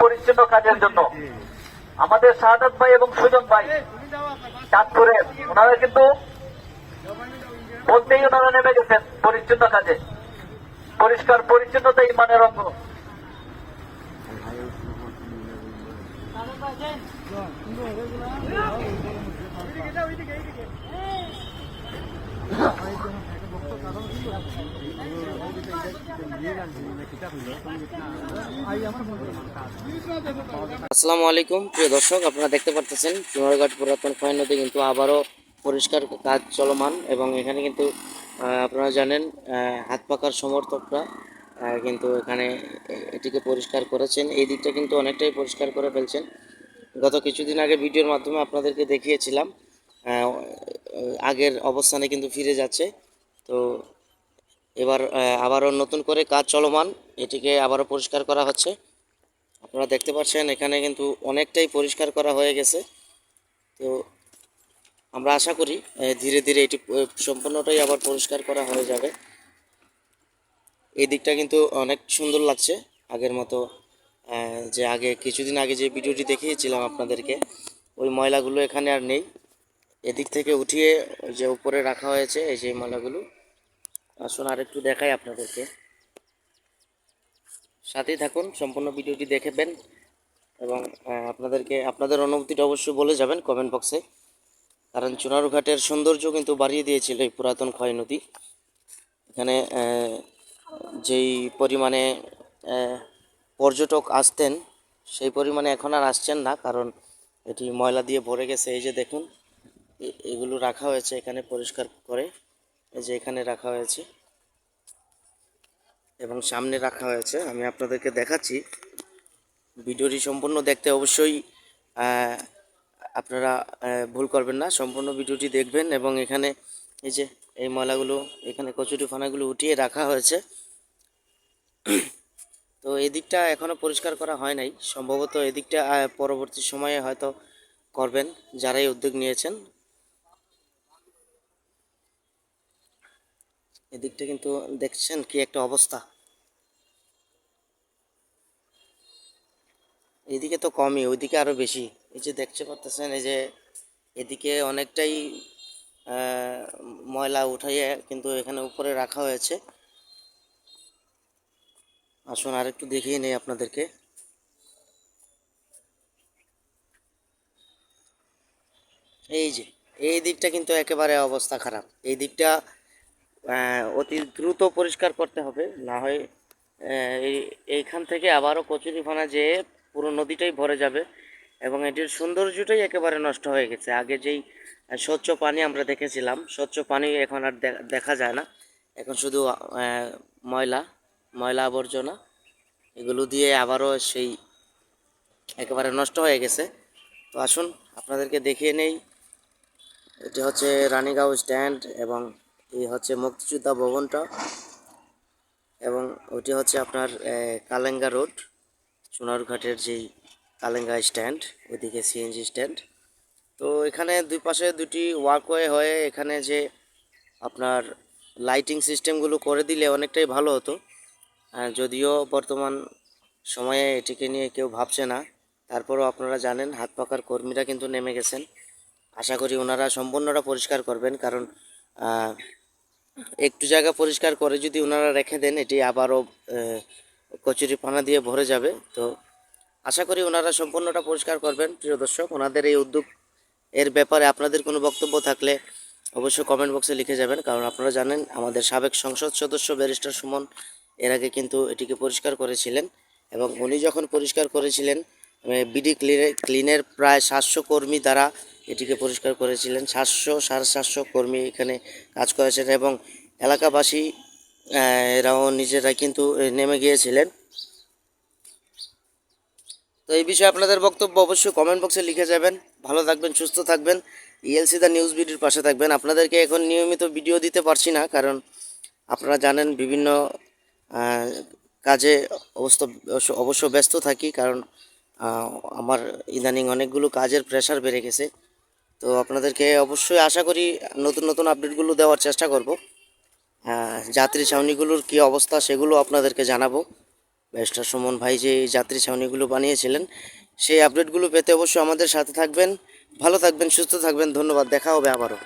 পরিচ্ছন্ন কাজের জন্য আমাদের শাহাদাত ভাই এবং সুজন ভাই চাঁদপুরে ওনারা কিন্তু বলতেই ওনারা নেমে গেছেন পরিচ্ছন্ন কাজে পরিষ্কার পরিচ্ছন্নতা ইমানের অঙ্গ আসসালামু আলাইকুম, প্রিয় দর্শক, আপনারা দেখতে পারতেছেন চুনারঘাট পুরাতন খয় নদী কিন্তু আবারও পরিষ্কার কাজ চলমান এবং এখানে কিন্তু আপনারা জানেন হাত পাকার সমর্থকরা কিন্তু এখানে এটিকে পরিষ্কার করেছেন। এই দিকটা কিন্তু অনেকটাই পরিষ্কার করে ফেলছেন। গত কিছুদিন আগে ভিডিওর মাধ্যমে আপনাদেরকে দেখিয়েছিলাম আগের অবস্থানে কিন্তু ফিরে যাচ্ছে। তো এবার আবারও নতুন করে কাজ চলমান, এটিকে আবারও পরিষ্কার করা হচ্ছে। আপনারা দেখতে পাচ্ছেন, এখানে কিন্তু অনেকটাই পরিষ্কার করা হয়ে গেছে। তো আমরা আশা করি ধীরে ধীরে এটি সম্পূর্ণটাই আবার পরিষ্কার করা হয়ে যাবে। এই দিকটা কিন্তু অনেক সুন্দর লাগছে আগের মতো যে আগে, কিছুদিন আগে যে ভিডিওটি দেখিয়েছিলাম আপনাদেরকে, ওই ময়লাগুলো এখানে আর নেই। এদিক থেকে উঠিয়ে যে উপরে রাখা হয়েছে, এই যে ময়লাগুলো আসুন আর একটু দেখাই আপনাদেরকে। সাথেই থাকুন, সম্পূর্ণ ভিডিওটি দেখবেন এবং আপনাদেরকে, আপনাদের অনুভূতিটা অবশ্যই বলে যাবেন কমেন্ট বক্সে কারণ চুনারুঘাটের সৌন্দর্য কিন্তু বাড়িয়ে দিয়েছিল এই পুরাতন ক্ষয় নদী। এখানে যেই পরিমাণে পর্যটক আসতেন, সেই পরিমাণে এখন আর আসছেন না, কারণ এটি ময়লা দিয়ে ভরে গেছে। এই যে দেখুন এগুলো রাখা হয়েছে এখানে পরিষ্কার করে। এই যে এখানে রাখা হয়েছে। এবং সামনে রাখা হয়েছে। আমি আপনাদেরকে দেখাচ্ছি। ভিডিওটি সম্পূর্ণ দেখতে অবশ্যই আপনারা ভুল করবেন না। সম্পূর্ণ ভিডিওটি দেখবেন এবং এখানে এই যে এই ময়লাগুলো এখানে কচুরি ফানাগুলো উঠিয়ে রাখা হয়েছে। তো এদিকটা এখনও পরিষ্কার করা হয় নাই। সম্ভবত এদিকটা পরবর্তী সময়ে হয়তো করবেন যারাই উদ্যোগ নিয়েছেন। এদিকটা কিন্তু দেখছেন কি একটা অবস্থা। এদিকে তো কমই, ওইদিকে আরও বেশি। এই যে দেখতে পারতেছেন এই যে এদিকে অনেকটাই ময়লা উঠাইয়ে কিন্তু এখানে উপরে রাখা হয়েছে। আসুন আর একটু দেখিয়ে নেই আপনাদেরকে। এই যে, এই দিকটা কিন্তু একেবারে অবস্থা খারাপ। এই দিকটা অতি দ্রুত পরিষ্কার করতে হবে। না হয় এই- এইখান থেকে আবারও কচুরিপানা যেয়ে পুরো নদীটাই ভরে যাবে এবং এটির সৌন্দর্যটাই একেবারে নষ্ট হয়ে গেছে। আগে যেই স্বচ্ছ পানি আমরা দেখেছিলাম, স্বচ্ছ পানি এখন আর দেখা যায় না। এখন শুধু ময়লা ময়লা আবর্জনা, এগুলো দিয়ে আবারও সেই একেবারে নষ্ট হয়ে গেছে। তো আসুন, আপনাদেরকে দেখিয়ে নেই। এটি হচ্ছে রানীগাঁও স্ট্যান্ড এবং এই হচ্ছে মুক্তিযোদ্ধা ভবনটা এবং ওটি হচ্ছে আপনার কালেঙ্গা রোড, সোনারঘাটের যেই কালেঙ্গা স্ট্যান্ড, ওইদিকে সিএনজি স্ট্যান্ড। তো এখানে দুই পাশে দুটি ওয়াকওয়ে হয়ে এখানে যে আপনার লাইটিং সিস্টেমগুলো করে দিলে অনেকটাই ভালো হতো। যদিও বর্তমান সময়ে এটিকে নিয়ে কেউ ভাবছে না, তারপরও আপনারা জানেন হাত পাকার কর্মীরা কিন্তু নেমে গেছেন। আশা করি ওনারা সম্পূর্ণটা পরিষ্কার করবেন, কারণ একটু জায়গা পরিষ্কার করে যদি ওনারা রেখে দেন, এটি আবারও কচুরি পানা দিয়ে ভরে যাবে। তো আশা করি ওনারা সম্পূর্ণটা পরিষ্কার করবেন, প্রিয় দর্শক। ওনাদের এই উদ্যোগ এর ব্যাপারে আপনাদের কোনো বক্তব্য থাকলে অবশ্যই কমেন্ট বক্সে লিখে যাবেন। কারণ আপনারা জানেন, আমাদের সাবেক সংসদ সদস্য ব্যারিস্টার সুমন এর আগে কিন্তু এটিকে পরিষ্কার করেছিলেন এবং উনি যখন পরিষ্কার করেছিলেন বিডি ক্লিনে ক্লিনের প্রায় সাতশো কর্মী দ্বারা এটিকে পরিষ্কার করেছিলেন। সাতশো, সাড়ে সাতশো কর্মী এখানে কাজ করেছেন এবং এলাকাবাসী এরাও নিজেরা কিন্তু নেমে গিয়েছিলেন। তো এই বিষয়ে আপনাদের বক্তব্য অবশ্যই কমেন্ট বক্সে লিখে যাবেন। ভালো থাকবেন, সুস্থ থাকবেন। ইএলসি দা নিউজ ভিডিওর পাশে থাকবেন। আপনাদেরকে এখন নিয়মিত ভিডিও দিতে পারছি না, কারণ আপনারা জানেন বিভিন্ন কাজে অবশ্য অবশ্য ব্যস্ত থাকি, কারণ আমার ইদানিং অনেকগুলো কাজের প্রেশার বেড়ে গেছে। তো আপনাদেরকে অবশ্যই আশা করি নতুন নতুন আপডেটগুলো দেওয়ার চেষ্টা করব। আহ, যাত্রী ছাউনিগুলোর কি অবস্থা সেগুলো আপনাদেরকে জানাব। ব্যারিস্টার সুমন ভাই যে যাত্রী ছাউনিগুলো বানিয়েছিলেন সেই আপডেটগুলো পেতে অবশ্যই আমাদের সাথে থাকবেন। ভালো থাকবেন সুস্থ থাকবেন। ধন্যবাদ দেখা হবে আবারও।